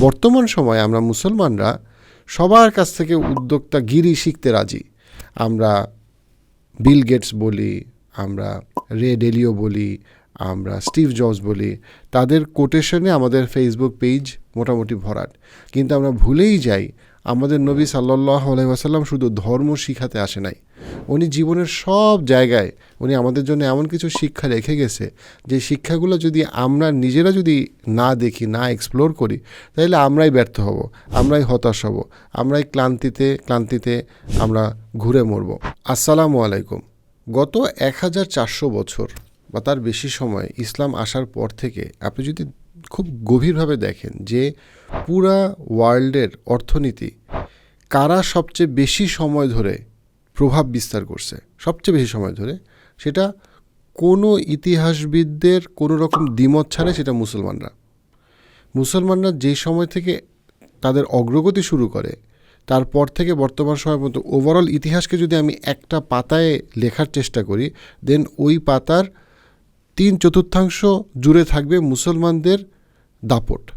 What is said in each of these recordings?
বর্তমান সময়ে আমরা মুসলমানরা সবার কাছ থেকে উদ্যোক্তা গিরি শিখতে রাজি। আমরা বিল গেটস বলি, আমরা রে ডেলিও বলি, আমরা স্টিভ জবস বলি। তাদের কোটেশনে আমাদের ফেসবুক পেজ মোটামুটি ভরাট। কিন্তু আমরা ভুলেই যাই আমাদের নবী সাল্লাহ আলাইসাল্লাম শুধু ধর্ম শিখাতে আসে নাই। উনি জীবনের সব জায়গায় উনি আমাদের জন্য এমন কিছু শিক্ষা রেখে গেছে যে শিক্ষাগুলো যদি আমরা নিজেরা যদি না দেখি, না এক্সপ্লোর করি, তাহলে আমরাই ব্যর্থ হব, আমরাই হতাশ হব, আমরাই ক্লান্তিতে ক্লান্তিতে আমরা ঘুরে মরব। আসসালামু আলাইকুম। গত এক হাজার চারশো বছর বা তার বেশি সময় ইসলাম আসার পর থেকে আপনি যদি খুব গভীরভাবে দেখেন যে পুরা ওয়ার্ল্ডের অর্থনীতি কারা সবচেয়ে বেশি সময় ধরে প্রভাব বিস্তার করছে, সবচেয়ে বেশি সময় ধরে, সেটা কোনো ইতিহাসবিদদের কোনো রকম দ্বিমত ছাড়ে সেটা মুসলমানরা। মুসলমানরা যে সময় থেকে তাদের অগ্রগতি শুরু করে, তারপর থেকে বর্তমান সময় পর্যন্ত ওভারঅল ইতিহাসকে যদি আমি একটা পাতায় লেখার চেষ্টা করি দেন ওই পাতার তিন চতুর্থাংশ জুড়ে থাকবে মুসলমানদের দাপট।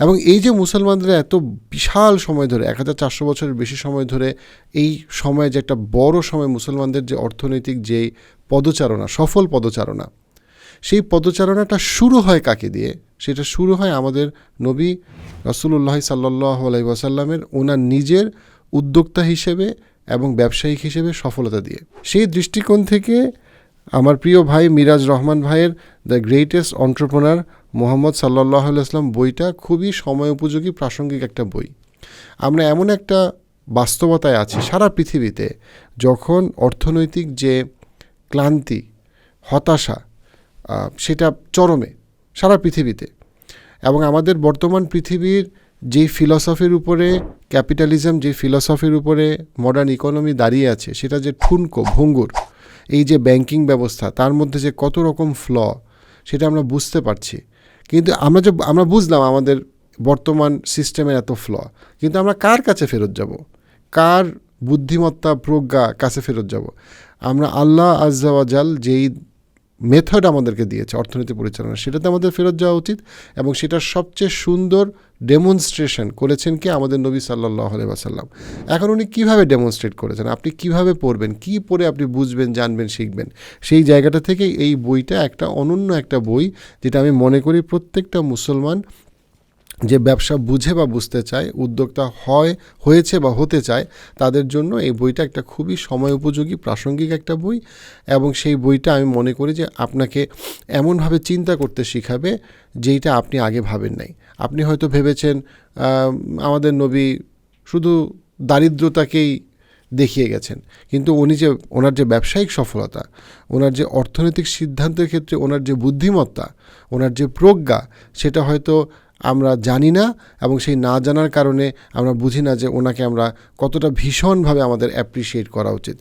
এবং এই যে মুসলমানরা এত বিশাল সময় ধরে, এক হাজার চারশো বছরের বেশি সময় ধরে এই সময়ে যে একটা বড় সময় মুসলমানদের যে অর্থনৈতিক যেই পদচারণা, সফল পদচারণা, সেই পদচারণাটা শুরু হয় কাকে দিয়ে? সেটা শুরু হয় আমাদের নবী রসুল্লাহ সাল্লাহ আলাইসাল্লামের ওনার নিজের উদ্যোক্তা হিসেবে এবং ব্যবসায়িক হিসেবে সফলতা দিয়ে। সেই দৃষ্টিকোণ থেকে আমার প্রিয় ভাই মিরাজ রহমান ভাইয়ের দ্য গ্রেটেস্ট অন্টারপ্রনার মোহাম্মদ সাল্লাহ আসলাম বইটা খুবই সময় উপযোগী প্রাসঙ্গিক একটা বই। আমরা এমন একটা বাস্তবতায় আছি সারা পৃথিবীতে যখন অর্থনৈতিক যে ক্লান্তি, হতাশা সেটা চরমে সারা পৃথিবীতে এবং আমাদের বর্তমান পৃথিবীর যে ফিলসফির উপরে, ক্যাপিটালিজম যে ফিলসফির উপরে মডার্ন ইকোনমি দাঁড়িয়ে আছে, সেটা যে ঠুনকো, ভঙ্গুর, এই যে ব্যাংকিং ব্যবস্থা, তার মধ্যে যে কত রকম ফ্ল সেটা আমরা বুঝতে পারছি। কিন্তু আমরা যে, আমরা বুঝলাম আমাদের বর্তমান সিস্টেমের এত ফ্ল কিন্তু আমরা কার কাছে ফেরত যাব? কার বুদ্ধিমত্তা প্রজ্ঞা কাছে ফেরত যাব? আমরা আল্লাহ আজাল যেই মেথড আমাদেরকে দিয়েছে, অর্থনীতি পরিচালনা, সেটাতে আমাদের ফেরত যাওয়া উচিত এবং সেটার সবচেয়ে সুন্দর ডেমনস্ট্রেশন করেছেন কি? আমাদের নবী সাল্লাহ আলাইসাল্লাম এখন উনি কীভাবে ডেমনস্ট্রেট করেছেন? আপনি কীভাবে পড়বেন? কি পড়ে আপনি বুঝবেন, জানবেন, শিখবেন? সেই জায়গাটা থেকে এই বইটা একটা অনন্য একটা বই, যেটা আমি মনে করি প্রত্যেকটা মুসলমান যে ব্যবসা বুঝে বা বুঝতে চায়, উদ্যোক্তা হয়, হয়েছে বা হতে চায়, তাদের জন্য এই বইটা একটা খুবই সময় উপযোগী, প্রাসঙ্গিক একটা বই এবং সেই বইটা আমি মনে করি যে আপনাকে এমনভাবে চিন্তা করতে শিখাবে যেইটা আপনি আগে ভাবেন নাই। আপনি হয়তো ভেবেছেন আমাদের নবী শুধু দারিদ্রতাকেই দেখিয়ে গেছেন, কিন্তু উনি যে, ওনার যে ব্যবসায়িক সফলতা, ওনার যে অর্থনৈতিক সিদ্ধান্তের ক্ষেত্রে ওনার যে বুদ্ধিমত্তা, ওনার যে প্রজ্ঞা, সেটা হয়তো আমরা জানি না এবং সেই না জানার কারণে আমরা বুঝি না যে ওনাকে আমরা কতটা ভীষণভাবে আমাদের অ্যাপ্রিসিয়েট করা উচিত।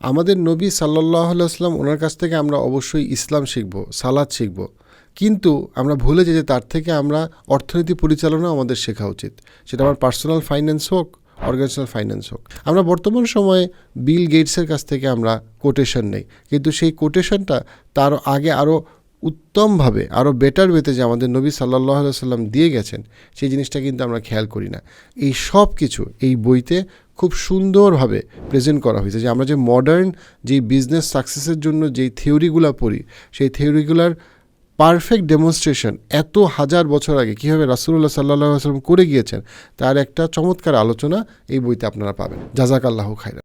আমাদের নবী সাল্লাহ আসলাম ওনার কাছ থেকে আমরা অবশ্যই ইসলাম শিখব সালাদ শিখব। কিন্তু আমরা ভুলে যাই যে তার থেকে আমরা অর্থনীতি পরিচালনাও আমাদের শেখা উচিত। সেটা আমার পার্সোনাল ফাইন্যান্স হোক অর্গানাইজেশনাল ফাইন্যান্স হোক। আমরা বর্তমান সময়ে বিল গেটসের কাছ থেকে আমরা কোটেশন নেই। কিন্তু সেই কোটেশনটা তার আগে আরও উত্তমভাবে, আরও বেটার ওয়েতে যে আমাদের নবী সাল্লাহ সাল্লাম দিয়ে গেছেন, সেই জিনিসটা কিন্তু আমরা খেয়াল করি না। এই সব কিছু, এই বইতে খুব সুন্দরভাবে প্রেজেন্ট করা হয়েছে যে আমরা যে মডার্ন যেই বিজনেস সাকসেসের জন্য যেই থিওরিগুলো পড়ি, সেই থিওরিগুলার পারফেক্ট ডেমনস্ট্রেশন এত হাজার বছর আগে কীভাবে রাসুল্লাহ সাল্লাহ সাল্লাম করে গিয়েছেন, তার একটা চমৎকার আলোচনা এই বইতে আপনারা পাবেন। জাজাক আল্লাহ খাইরা